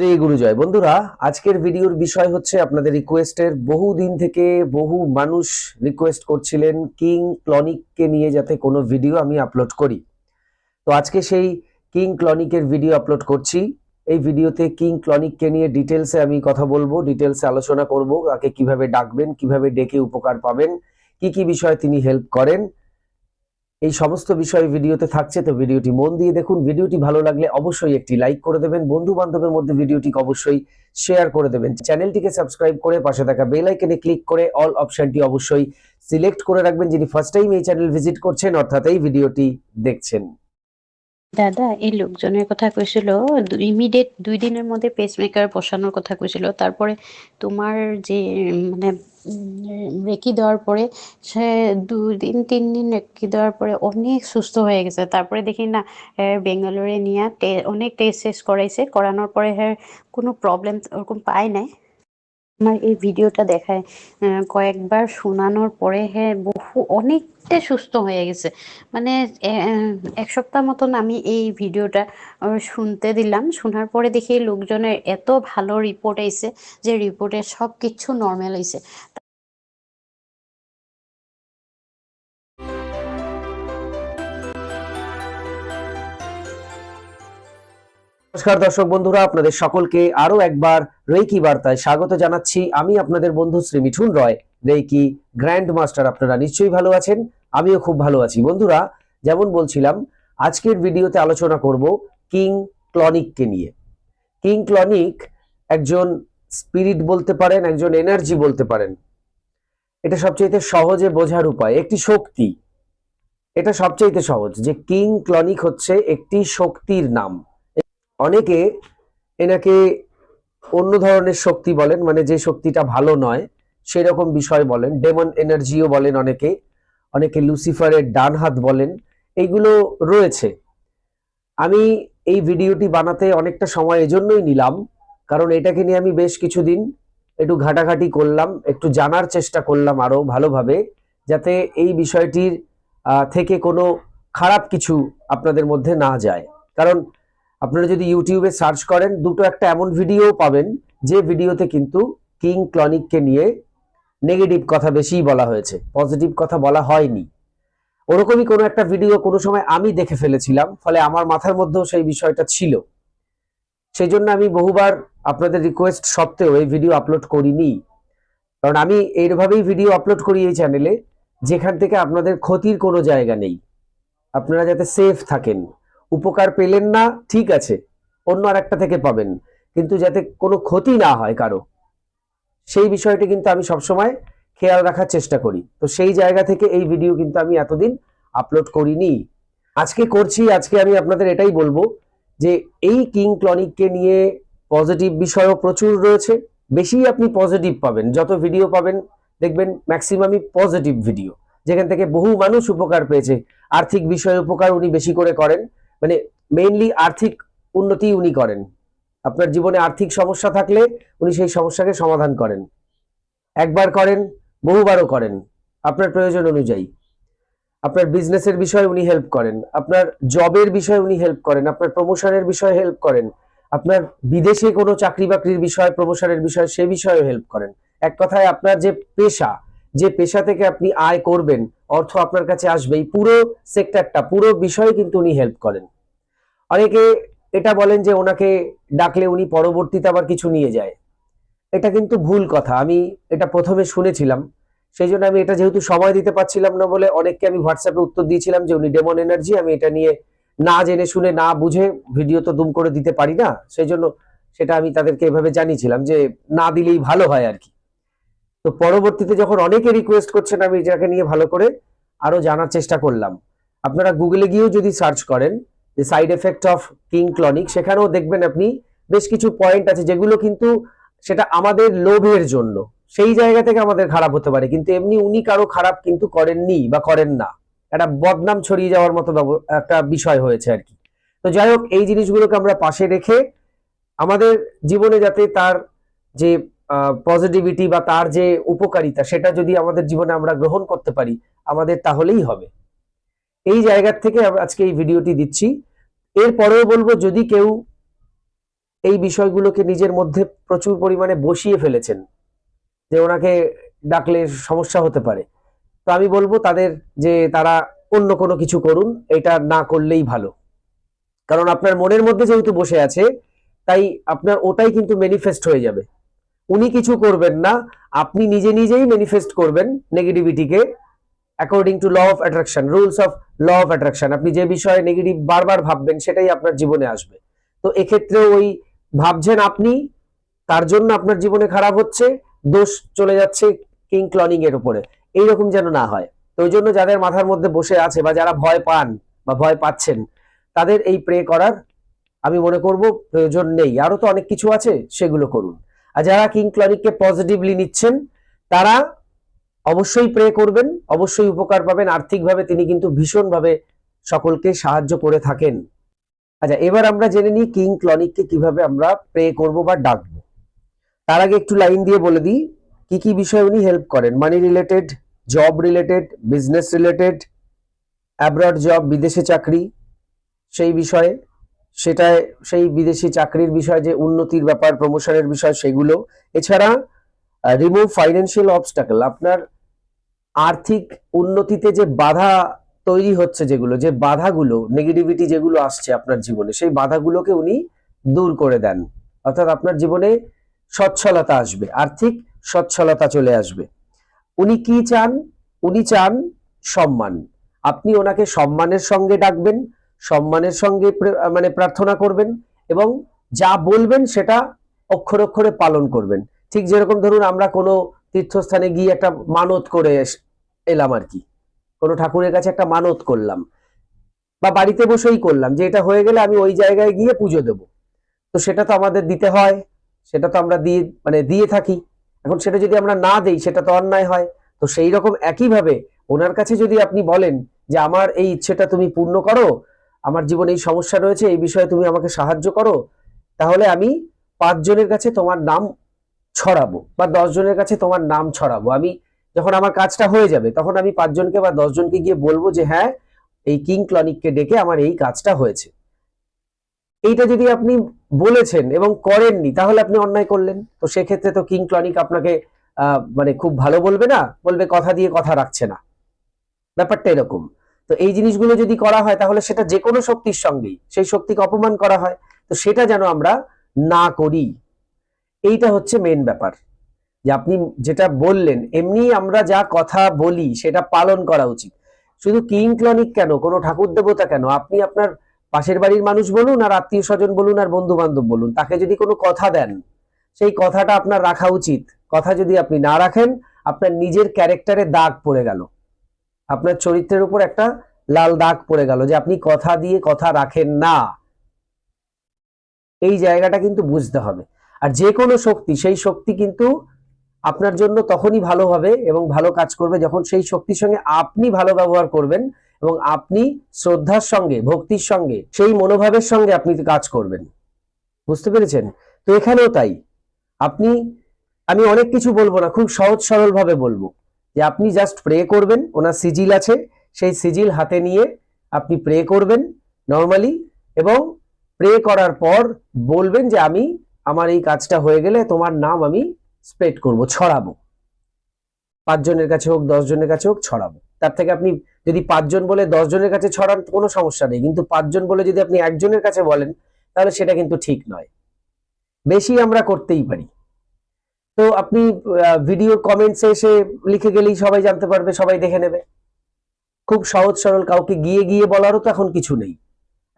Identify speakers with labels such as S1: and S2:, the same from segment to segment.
S1: শ্রী গুরুজয়। বন্ধুরা, আজকের ভিডিওর বিষয় হচ্ছে আপনাদের রিকোয়েস্টের বহু দিন থেকে বহু মানুষ রিকোয়েস্ট করছিলেন কিং ক্লনিককে নিয়ে যাতে কোনো ভিডিও আমি আপলোড করি। তো আজকে সেই কিং ক্লনিকের ভিডিও আপলোড করছি। এই ভিডিওতে কিং ক্লনিককে নিয়ে ডিটেলসে আমি কথা বলব ডিটেলসে আলোচনা করব তাকে কীভাবে ডাকবেন, কীভাবে ডেকে উপকার পাবেন, কি কি বিষয়ে তিনি হেল্প করেন। এই সমস্ত বিষয় ভিডিওতে থাকছে, তো ভিডিওটি মন দিয়ে দেখুন। ভিডিওটি ভালো লাগলে অবশ্যই একটি লাইক করে দেবেন। বন্ধু বান্ধবের মধ্যে ভিডিওটিকে অবশ্যই শেয়ার করে দেবেন। চ্যানেলটিকে সাবস্ক্রাইব করে পাশে থাকা বেল আইকনে ক্লিক করে অল অপশনটি অবশ্যই সিলেক্ট করে রাখবেন। যিনি ফার্স্ট টাইম এই চ্যানেল ভিজিট করছেন, অর্থাৎ এই ভিডিওটি দেখছেন।
S2: দাদা, এই লোকজনের কথা কৈছিল ইমিডিয়েট দুই দিনের মধ্যে পেসমেকার বসানোর কথা কৈছিল তারপরে তোমার যে মানে রেকি দেওয়ার পরে সে দুই দিন, তিন দিন রেকি দেওয়ার পরে অনেক সুস্থ হয়ে গেছে। তারপরে দেখি না বেঙ্গালোরে নিয়ে অনেক টেস্ট টেস্ট করাইছে। করানোর পরে হ্যাঁ কোনো প্রবলেম ওরকম পায় নাই। আমার এই ভিডিওটা দেখায় কয়েকবার শোনানোর পরে হ্যাঁ বহু, অনেকটা সুস্থ হয়ে গেছে। মানে এক সপ্তাহ মতন আমি এই ভিডিওটা শুনতে দিলাম। শোনার পরে দেখি লোকজনের এত ভালো রিপোর্ট আইছে যে রিপোর্টে সব কিছু নর্মাল হয়েছে
S1: নমস্কার দর্শক বন্ধুরা, আপনাদের সকলকে আরও একবার রেকি বার্তায় স্বাগত জানাচ্ছি আমি আপনাদের বন্ধু Shri Mithun Roy. Reiki grand master আপনারা নিশ্চয়ই ভালো আছেন? আমিও খুব ভালো আছি। বন্ধুরা, যেমন বলছিলাম, আজকের ভিডিওতে আলোচনা করব কিং ক্লনিককে নিয়ে। কিং ক্লনিক একজন স্পিরিট বলতে পারেন, একজন এনার্জি বলতে পারেন। এটা সবচেয়ে সহজে বোঝার উপায়, একটি শক্তি। এটা সবচেয়ে সহজ যে কিং ক্লনিক হচ্ছে একটি শক্তির নাম। অনেকে এনাকে অন্য ধরনের শক্তি বলেন মানে যে শক্তিটা ভালো নয়, সেরকম বিষয় বলেন। ডেমন এনার্জিও বলেন অনেকে অনেকে লুসিফারের ডান হাত বলেন, এইগুলো রয়েছে। আমি এই ভিডিওটি বানাতে অনেকটা সময় এজন্যই নিলাম, কারণ এটাকে নিয়ে আমি বেশ কিছুদিন একটু ঘাটাঘাটি করলাম, একটু জানার চেষ্টা করলাম আরও ভালোভাবে, যাতে এই বিষয়টির থেকে কোনো খারাপ কিছু আপনাদের মধ্যে না যায়। কারণ আপনারা যদি ইউটিউবে সার্চ করেন, দুটো একটা এমন ভিডিও পাবেন, যে ভিডিওতে কিন্তু কিং ক্লনিককে নিয়ে নেগেটিভ কথা বেশিই বলা হয়েছে পজিটিভ কথা বলা হয়নি। ওরকমই কোনো একটা ভিডিও কোনো সময় আমি দেখে ফেলেছিলাম, ফলে আমার মাথার মধ্যেও সেই বিষয়টা ছিল। সেই জন্য আমি বহুবার আপনাদের রিকোয়েস্ট সত্ত্বেও এই ভিডিও আপলোড করিনি। কারণ আমি এইভাবেই ভিডিও আপলোড করি এই চ্যানেলে যেখান থেকে আপনাদের ক্ষতির কোনো জায়গা নেই। আপনারা যাতে সেফ থাকেন। উপকার পেলেন না, ঠিক আছে, অন্য আর একটা থেকে পাবেন। কিন্তু যাতে কোনো ক্ষতি না হয় কারও, সেই বিষয়টি কিন্তু আমি সবসময় খেয়াল রাখার চেষ্টা করি। তো সেই জায়গা থেকে এই ভিডিও কিন্তু আমি এতদিন আপলোড করিনি। আজকে করছি, আজকে আমি আপনাদের এটাই বলব যে এই কিং ক্লনিককে নিয়ে পজিটিভ বিষয়ও প্রচুর রয়েছে। বেশি আপনি পজিটিভ পাবেন, যত ভিডিও পাবেন, দেখবেন ম্যাক্সিমামই পজিটিভ ভিডিও যেখান থেকে বহু মানুষ উপকার পেয়েছে, আর্থিক বিষয়ে উপকার উনি বেশি করে করেন। মানে মেইনলি আর্থিক উন্নতি উনি করেন। আপনার জীবনে আর্থিক সমস্যা থাকলে উনি সেই সমস্যাকে সমাধান করেন। একবার করেন, বহুবারও করেন, আপনার প্রয়োজন অনুযায়ী। আপনার বিজনেসের বিষয়ে উনি হেল্প করেন, আপনার জবের বিষয়ে উনি হেল্প করেন, আপনার প্রমোশনের বিষয়ে হেল্প করেন, আপনার বিদেশে কোনো চাকরি বাকরির বিষয় প্রমোশনের বিষয় সে বিষয়ে হেল্প করেন। এক কথায় আপনার যে পেশা যে পেশা থেকে আপনি আয় করবেন, অর্থ আপনার কাছে আসবে, এই পুরো সেক্টরটা পুরো বিষয়ে কিন্তু উনি হেল্প করেন। অনেকে এটা বলেন যে ওনাকে ডাকলে উনি পরবর্তীতে আবার কিছু নিয়ে যায়। এটা কিন্তু ভুল কথা, আমি এটা প্রথমে শুনেছিলাম। সেই জন্য আমি এটা যেহেতু সময় দিতে পারছিলাম না বলে অনেককে আমি হোয়াটসঅ্যাপে উত্তর দিয়েছিলাম যে উনি ডেমন এনার্জি আমি এটা নিয়ে না জেনে শুনে না বুঝে ভিডিও তো দুম করে দিতে পারি না। সেই জন্য সেটা আমি তাদেরকে এভাবে জানিয়েছিলাম যে না দিলেই ভালো হয় আর কি। তো পরবর্তীতে যখন অনেকে রিকোয়েস্ট করছেন আমি এটাকে নিয়ে ভালো করে, আরও জানার চেষ্টা করলাম। আপনারা গুগলে গিয়েও যদি সার্চ করেন যে side effect of king clonic সেখানেও দেখবেন আপনি বেশ কিছু পয়েন্ট আছে যেগুলো কিন্তু সেটা আমাদের লোভের জন্য। সেই জায়গা থেকে আমাদের খারাপ হতে পারে, কিন্তু এমনি উনি কারও খারাপ কিন্তু করেননি বা করেন না। একটা বদনাম ছড়িয়ে যাওয়ার মতো একটা বিষয় হয়েছে আর কি। তো যাই হোক, এই জিনিসগুলোকে আমরা পাশে রেখে আমাদের জীবনে যাতে তার যে পজিটিভিটি বা তার যে উপকারিতা, সেটা যদি আমাদের জীবনে আমরা গ্রহণ করতে পারি, আমাদের তাহলেই হবে। এই জায়গার থেকে আজকে এই ভিডিওটি দিচ্ছি। এরপরেও বলব, যদি কেউ এই বিষয়গুলোকে নিজের মধ্যে প্রচুর পরিমাণে বসিয়ে ফেলেছেন, যে ওনাকে ডাকলে সমস্যা হতে পারে, তো আমি বলব, তাদের যে তারা অন্য কোনো কিছু করুন, এটা না করলেই ভালো। কারণ আপনার মনের মধ্যে যেহেতু বসে আছে, তাই আপনার ওটাই কিন্তু ম্যানিফেস্ট হয়ে যাবে। উনি কিছু করবেন না, আপনি নিজে নিজেই ম্যানিফেস্ট করবেন নেগেটিভিটিকে according to law of attraction rules of law of attraction আপনি যে বিষয়ে নেগেটিভ বারবার ভাববেন, সেটাই আপনার জীবনে আসবে। তো এক্ষেত্রে ওই ভাবছেন আপনি, তার জন্য আপনার জীবনে খারাপ হচ্ছে, দোষ চলে যাচ্ছে কিং ক্লনিং এর উপরে। এইরকম যেন না হয়। তো ওই জন্য যাদের মাথার মধ্যে বসে আছে বা যারা ভয় পান বা ভয় পাচ্ছেন, তাদের এই প্রে করার আমি মনে করব প্রয়োজন নেই। আরও তো অনেক কিছু আছে, সেগুলো করুন। আর যারা কিং ক্লনিককে পজিটিভলি নিচ্ছেন, তারা অবশ্যই প্রে করবেন, অবশ্যই উপকার পাবেন। আর্থিকভাবে তিনি কিন্তু ভীষণভাবে সকলকে সাহায্য করে থাকেন। আচ্ছা এবার আমরা জেনে নিই কিং ক্লনিককে কীভাবে আমরা প্রে করব বা ডাকবো। তার আগে একটু লাইন দিয়ে বলে দিই, কি কি বিষয়ে উনি হেল্প করেন? Money related job related business related abroad job বিদেশে চাকরি, সেই বিষয়ে। সেটায় সেই বিদেশি চাকরির বিষয়ে, যে উন্নতির ব্যাপার প্রমোশনের বিষয়, সেগুলো। এছাড়া রিমুভ ফাইন্যান্সিয়াল অবস্টাকল আপনার আর্থিক উন্নতিতে যে বাধা তৈরি হচ্ছে যেগুলো, যে বাধাগুলো নেগেটিভিটি যেগুলো আসছে আপনার জীবনে, সেই বাধাগুলোকে উনি দূর করে দেন। অর্থাৎ আপনার জীবনে সচ্ছলতা আসবে, আর্থিক সচ্ছলতা চলে আসবে। উনি কি চান? উনি চান সম্মান। আপনি ওনাকে সম্মানের সঙ্গে ডাকবেন সম্মানের সঙ্গে মানে প্রার্থনা করবেন এবং যা বলবেন সেটা অক্ষরে অক্ষরে পালন করবেন। ঠিক যেরকম ধরুন আমরা কোনো তীর্থস্থানে গিয়ে একটা মানত করে এলাম আর কি। কোনো ঠাকুরের কাছে একটা মানত করলাম বা বাড়িতে বসেই করলাম যে এটা হয়ে গেলে আমি ওই জায়গায় গিয়ে পুজো দেব। তো সেটা তো আমাদের দিতে হয়, সেটা তো আমরা দিয়ে মানে দিয়ে থাকি। এখন সেটা যদি আমরা না দেই, সেটা তো অন্যায় হয়। তো সেই রকম একইভাবে ওনার কাছে যদি আপনি বলেন যে আমার এই ইচ্ছেটা তুমি পূর্ণ করো আমার জীবনে এই সমস্যা রয়েছে, এই বিষয়ে তুমি আমাকে সাহায্য করো, তাহলে আমি পাঁচজনের কাছে তোমার নাম ছড়াবো বা দশ জনের কাছে তোমার নাম ছড়াবো। আমি যখন আমার কাজটা হয়ে যাবে, তখন আমি পাঁচজনকে বা দশজনকে গিয়ে বলব যে হ্যাঁ এই কিং ক্লনিককে ডেকে আমার এই কাজটা হয়েছে। এইটা যদি আপনি বলেছেন এবং করেননি, তাহলে আপনি অন্যায় করলেন। তো সেক্ষেত্রে তো কিং ক্লনিক আপনাকে মানে খুব ভালো বলবে না, বলবে কথা দিয়ে কথা রাখছে না। ব্যাপারটা এরকম। তো এই জিনিসগুলো যদি করা হয়, তাহলে সেটা যে কোনো শক্তির সঙ্গেই, সেই শক্তিকে অপমান করা হয়, তো সেটা যেন আমরা না করি। এইটা হচ্ছে মেন ব্যাপার। যে আপনি যেটা বললেন, এমনি আমরা যা কথা বলি, সেটা পালন করা উচিত। শুধু কিং ক্লনিক কেন? কোনো ঠাকুর দেবতা কেন? আপনি আপনার পাশের বাড়ির মানুষ বলুন, আর আত্মীয় স্বজন বলুন, আর বন্ধু বান্ধব বলুন, তাকে যদি কোনো কথা দেন, সেই কথাটা আপনার রাখা উচিত। কথা যদি আপনি না রাখেন, আপনার নিজের ক্যারেক্টারে দাগ পড়ে গেল। আপনার চরিত্রের উপর একটা লাল দাগ পড়ে গেল যে আপনি কথা দিয়ে কথা রাখেন না। এই জায়গাটা কিন্তু বুঝতে হবে। আর যে কোনো শক্তি, সেই শক্তি কিন্তু আপনার জন্য তখনই ভালো হবে এবং ভালো কাজ করবে যখন সেই শক্তির সঙ্গে আপনি ভালো ব্যবহার করবেন এবং আপনি শ্রদ্ধার সঙ্গে, ভক্তির সঙ্গে, সেই মনোভাবের সঙ্গে আপনি কাজ করবেন। বুঝতে পেরেছেন? তো এখানেও তাই। আপনি, আমি অনেক কিছু বলব না, খুব সহজ সরল ভাবে বলব। যে আপনি জাস্ট প্রে করবেন, ওনার সিজিল আছে, সেই সিজিল হাতে নিয়ে আপনি প্রে করবেন নর্মালি এবং প্রে করার পর বলবেন যে আমি আমার এই কাজটা হয়ে গেলে তোমার নাম আমি স্প্রেড করব, ছড়াবো। পাঁচজনের কাছে হোক দশ জনের কাছে হোক, ছড়াবো। তার থেকে আপনি যদি পাঁচজন বলে দশ জনের কাছে ছড়ান, কোনো সমস্যা নেই। কিন্তু পাঁচজন বলে যদি আপনি একজনের কাছে বলেন, তাহলে সেটা কিন্তু ঠিক নয়। বেশি আমরা করতেই পারি। তো আপনি ভিডিওর কমেন্টসে এসে লিখে গেলেই সবাই জানতে পারবে, সবাই দেখে নেবে। খুব সহজ সরল, কাউকে গিয়ে গিয়ে বলারও তো এখন কিছু নেই।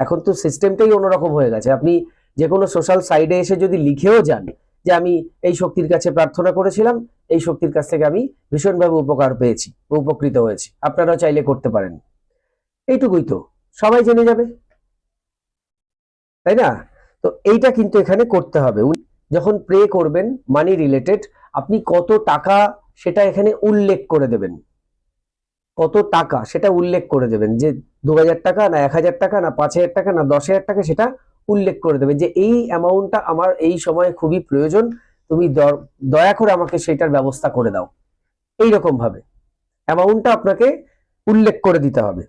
S1: এখন তো সিস্টেমটাই অন্যরকম হয়ে গেছে। আপনি যে কোনো সোশ্যাল সাইডে এসে যদি লিখেও যান যে আমি এই শক্তির কাছে প্রার্থনা করেছিলাম, এই শক্তির কাছ থেকে আমি ভীষণভাবে উপকার পেয়েছি উপকৃত হয়েছি। আপনারাও চাইলে করতে পারেন। এইটুকুই তো। সবাই জেনে যাবে। তাই না? তো এইটা কিন্তু এখানে করতে হবে। যখন প্রে করবেন মানি রিলেটেড আপনি কত টাকা সেটা এখানে উল্লেখ করে দেবেন। কত টাকা সেটা উল্লেখ করে দেবেন, যে দু হাজার টাকা না এক হাজার টাকা না পাঁচ হাজার টাকা না দশ টাকা সেটা উল্লেখ করে দেবেন, যে এই অ্যামাউন্টটা আমার এই সময়ে খুবই প্রয়োজন, তুমি দয়া করে আমাকে সেটার ব্যবস্থা করে দাও। এই রকম ভাবে অ্যামাউন্টটা আপনাকে উল্লেখ করে দিতে হবে।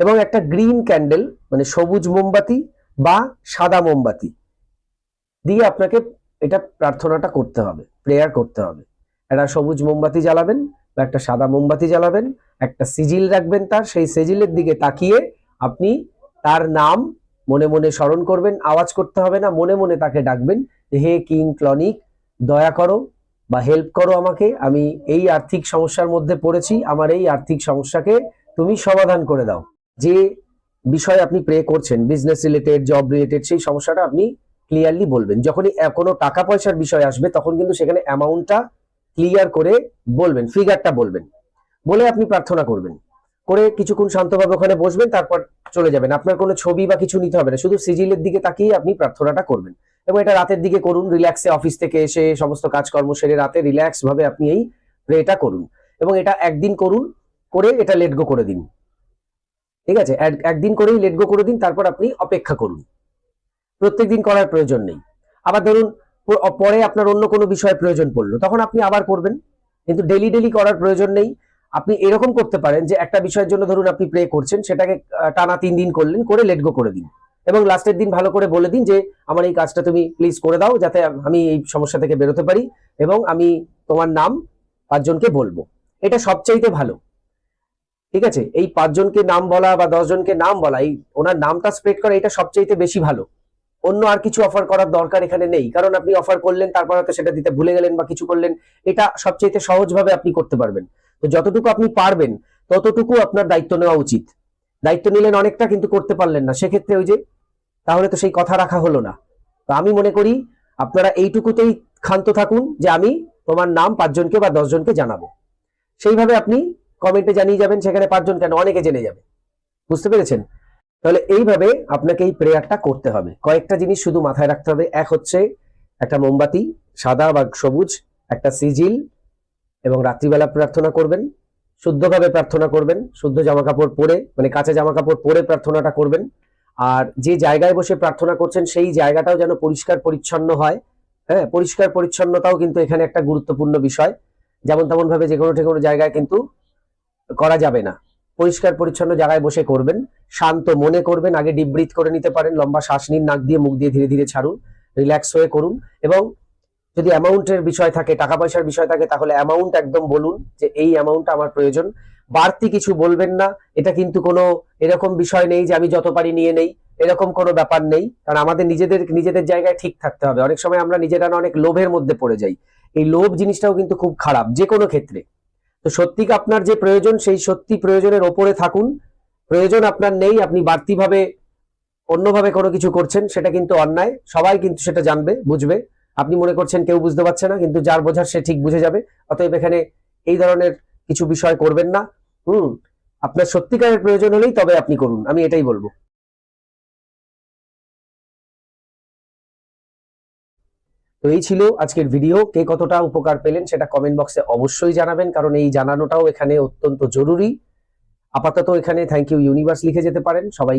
S1: এবং একটা গ্রিন ক্যান্ডেল মানে সবুজ মোমবাতি বা সাদা মোমবাতি। দিয়ে আপনাকে এটা প্রার্থনাটা করতে হবে প্রেয়ার করতে হবে। একটা সবুজ মোমবাতি জ্বালাবেন বা একটা সাদা মোমবাতি জ্বালাবেন, একটা সিজিল রাখবেন তার, সেই সিজিলের দিকে তাকিয়ে আপনি তার নাম মনে মনে স্মরণ করবেন, আওয়াজ করতে হবে না, মনে মনে তাকে ডাকবেন, হে কিং ক্লনিক, দয়া করো বা হেল্প করো আমাকে, আমি এই আর্থিক সমস্যার মধ্যে পড়েছি, আমার এই আর্থিক সমস্যাকে তুমি সমাধান করে দাও। যে বিষয়ে আপনি প্রে করছেন বিজনেস রিলেটেড জব রিলেটেড সেই সমস্যাটা আপনি ক্লিয়ারলি বলবেন। যখনই কোনো টাকা পয়সার বিষয় আসবে, তখন কিন্তু সেখানে অ্যামাউন্টটা ক্লিয়ার করে বলবেন ফিগারটা বলবেন। বলে আপনি প্রার্থনা করবেন। করে কিছুক্ষণ শান্তভাবে ওখানে বসবেন, তারপর চলে যাবেন। আপনার কোনো ছবি বা কিছু নিতে হবে না, শুধু সিজিলের দিকে তাকিয়ে আপনি প্রার্থনাটা করবেন। এবং এটা রাতের দিকে করুন রিল্যাক্সে অফিস থেকে এসে সমস্ত কাজকর্ম সেরে রাতে রিল্যাক্স ভাবে আপনি এই প্রেটা করুন। এবং এটা একদিন করুন, করে এটা লেট গো করে দিন। ঠিক আছে? একদিন করেই লেট গো করে দিন, তারপর আপনি অপেক্ষা করুন। প্রত্যেকদিন করার প্রয়োজন নেই। আবার ধরুন পরে আপনার অন্য কোনো বিষয়ে প্রয়োজন পড়ল, তখন আপনি আবার করবেন। কিন্তু ডেলি ডেলি করার প্রয়োজন নেই। আপনি এরকম করতে পারেন যে একটা বিষয়ের জন্য ধরুন আপনি প্রে করছেন, সেটাকে টানা তিন দিন করলেন, করে লেট গো করে দিন। এবং লাস্টের দিন ভালো করে বলে দিন যে, আমার এই কাজটা তুমি প্লিজ করে দাও, যাতে আমি এই সমস্যা থেকে বেরোতে পারি এবং আমি তোমার নাম পাঁচজনকে বলব। এটা সবচাইতে ভালো। ঠিক আছে? এই পাঁচজনকে নাম বলা বা দশজনকে নাম বলা, এই ওনার নামটা স্প্রেড করা এটা সবচাইতে বেশি ভালো। অন্য আর কিছু অফার করার দরকার এখানে নেই। কারণ আপনি অফার করলেন, তারপর হয়তো সেটা দিতে ভুলে গেলেন বা কিছু করলেন, এটা সবচাইতে সহজভাবে আপনি করতে পারবেন। তো যতটুকু আপনি পারবেন, ততটুকু আপনার দায়িত্ব নেওয়া উচিত। দায়িত্ব নিলেন অনেকটা, কিন্তু করতে পারলেন না। সেক্ষেত্রে ওই যে, তাহলে তো সেই কথা রাখা হলো না। তো আমি মনে করি, আপনারা এইটুকুতেই ক্ষান্ত থাকুন যে আমি তোমার নাম পাঁচজনকে বা দশজনকে জানাব। সেইভাবে আপনি কমেন্টে জানিয়ে যাবেন, সেখানে পাঁচজন কেন? অনেকে জেনে যাবে। বুঝতে পেরেছেন? তাহলে এইভাবে আপনাকে এই প্রেয়ারটা করতে হবে। কয়েকটা জিনিস শুধু মাথায় রাখতে হবে। এক হচ্ছে একটা মোমবাতি, সাদা বা সবুজ, একটা সিজিল এবং রাত্রিবেলা প্রার্থনা করবেন। শুদ্ধভাবে প্রার্থনা করবেন। শুদ্ধ জামা কাপড় পরে মানে কাঁচা জামা কাপড় পরে প্রার্থনাটা করবেন। আর যে জায়গায় বসে প্রার্থনা করছেন, সেই জায়গাটাও যেন পরিষ্কার পরিচ্ছন্ন হয়। হ্যাঁ পরিষ্কার পরিচ্ছন্নতাও কিন্তু এখানে একটা গুরুত্বপূর্ণ বিষয়। যেমন তেমন ভাবে যে কোনো ঠেকোনো জায়গায় কিন্তু করা যাবে না। পরিষ্কার পরিচ্ছন্ন জায়গায় বসে করবেন। শান্ত মনে করবেন, আগে ডিপ ব্রিথ করে নিতে পারেন, লম্বা শ্বাস নিন, নাক দিয়ে, মুখ দিয়ে ধীরে ধীরে ছাড়ুন রিল্যাক্স হয়ে করুন এবং যদি অ্যামাউন্টের বিষয় থাকে, টাকা পয়সার বিষয় থাকে, তাহলে অ্যামাউন্ট একদম বলুন যে এই অ্যামাউন্টটা আমার প্রয়োজন। বাড়তি কিছু বলবেন না, এটা কিন্তু কোনো এরকম বিষয় নেই যে আমি যত পারি নিয়ে নেই, এরকম কোনো ব্যাপার নেই। কারণ আমাদের নিজেদের নিজেদের জায়গায় ঠিক থাকতে হবে। অনেক সময় আমরা নিজেরা অনেক লোভের মধ্যে পড়ে যাই। এই লোভ জিনিসটাও কিন্তু খুব খারাপ যে কোনো ক্ষেত্রে। তো সত্যি আপনার যে প্রয়োজন, সেই সত্যি প্রয়োজনের ওপরে থাকুন। প্রয়োজন আপনার নেই, আপনি বাড়তিভাবে, অন্যভাবে কোনো কিছু করছেন, সেটা কিন্তু অন্যায়। সবাই কিন্তু সেটা জানবে, বুঝবে। আপনি মনে করছেন কেউ বুঝতে পারছে না, কিন্তু যার বোঝার সে ঠিক বুঝে যাবে। অতএব এখানে এই ধরনের কিছু বিষয় করবেন না। হুম, আপনার সত্যিকারের প্রয়োজন হলেই তবে আপনি করুন, আমি এটাই বলব। তো এই ছিল আজকের ভিডিও কে কতটা উপকার পেলেন সেটা কমেন্ট বক্সে অবশ্যই জানাবেন, কারণ এই জানানোটাও এখানে অত্যন্ত জরুরি। আপাতত এখানে থ্যাংক ইউ ইউনিভার্স লিখে যেতে পারেন। সবাই